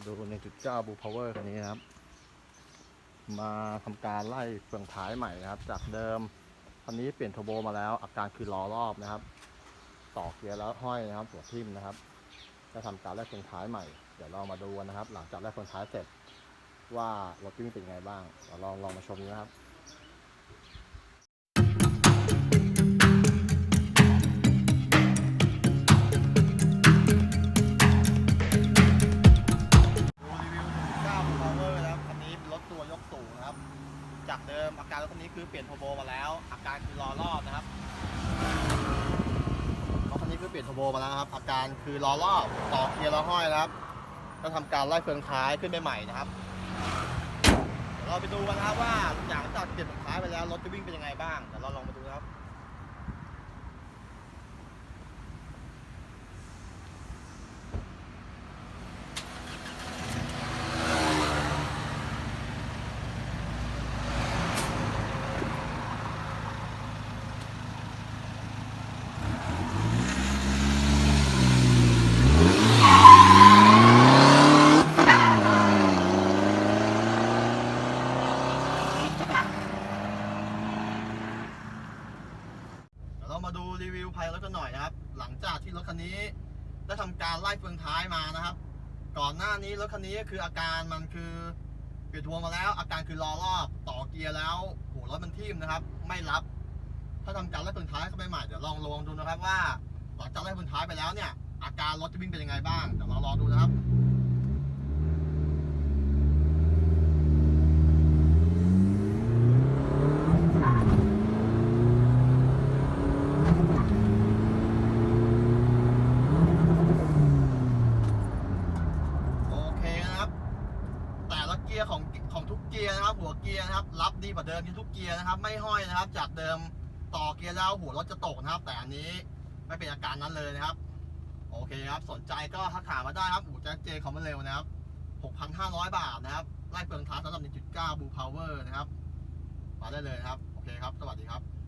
มาดูในจุดเก้าบูพาวเวอร์คันนี้นะครับ มาทำการไล่เฟืองท้ายใหม่นะครับ จากเดิมคันนี้เปลี่ยนเทอร์โบมาแล้ว อาการคือล้อรอบนะครับ ต่อเกียร์แล้วห้อยนะครับหัวทิ่มนะครับจะทำการไล่เฟืองท้ายใหม่เดี๋ยวเรามาดูนะครับ หลังจากไล่เฟืองท้ายเสร็จ ว่ารถวิ่งเป็นยังไงบ้างเราลองลองมาชมนะครับ ตัวยกสูงนะครับ จากเดิมอาการรถคันนี้คือเปลี่ยนโทโบมาแล้ว อาการคือล้อรอบนะครับรถคันนี้คือเปลี่ยนโทโบมาแล้วครับ อาการคือล้อรอบต่อเกียร์ล้อห้อยนะครับก็ทำการไล่เฟืองท้ายขึ้นไปใหม่นะครับเดี๋ยวเราไปดูกันนะครับว่าหลังจากเปลี่ยนเฟืองท้ายไปแล้วรถจะวิ่งเป็นยังไงบ้างเดี๋ยวเราลองมาดูนะครับ มาดูรีวิวภายรถกันหน่อยนะครับ หลังจากที่รถคันนี้ได้ทำการไล่เฟืองท้ายมานะครับ ก่อนหน้านี้รถคันนี้คืออาการมันคือเปลี่ยนทวร์มาแล้ว อาการคือล้อรอบต่อเกียร์แล้วโหรถมันทิ่มนะครับ ไม่รับ ถ้าทำการไล่เฟืองท้ายเข้าไปใหม่เดี๋ยวลองลองดูนะครับว่า หลังจากไล่เฟืองท้ายไปแล้วเนี่ย อาการรถจะวิ่งเป็นยังไงบ้างเดี๋ยวเราลองดูนะครับ โอเคนะครับ แต่ละ เกียร์ของของทุกเกียร์นะครับ หัวเกียร์นะครับ รับดีกว่าเดิมที่ทุกเกียร์นะครับ ไม่ห้อยนะครับ จากเดิมต่อเกียร์แล้วหัวรถจะตกนะครับ แต่อันนี้ไม่เป็นอาการนั้นเลยนะครับ โอเคครับสนใจก็ทักถามมาได้ครับอู่แจ็คเจคอมเร็วนะครับ 6,500 บาทนะครับไล่เปลืองท้ายสำหรับ1.9บูพาวเวอร์นะครับมาได้เลยนะครับ โอเคครับ สวัสดีครับ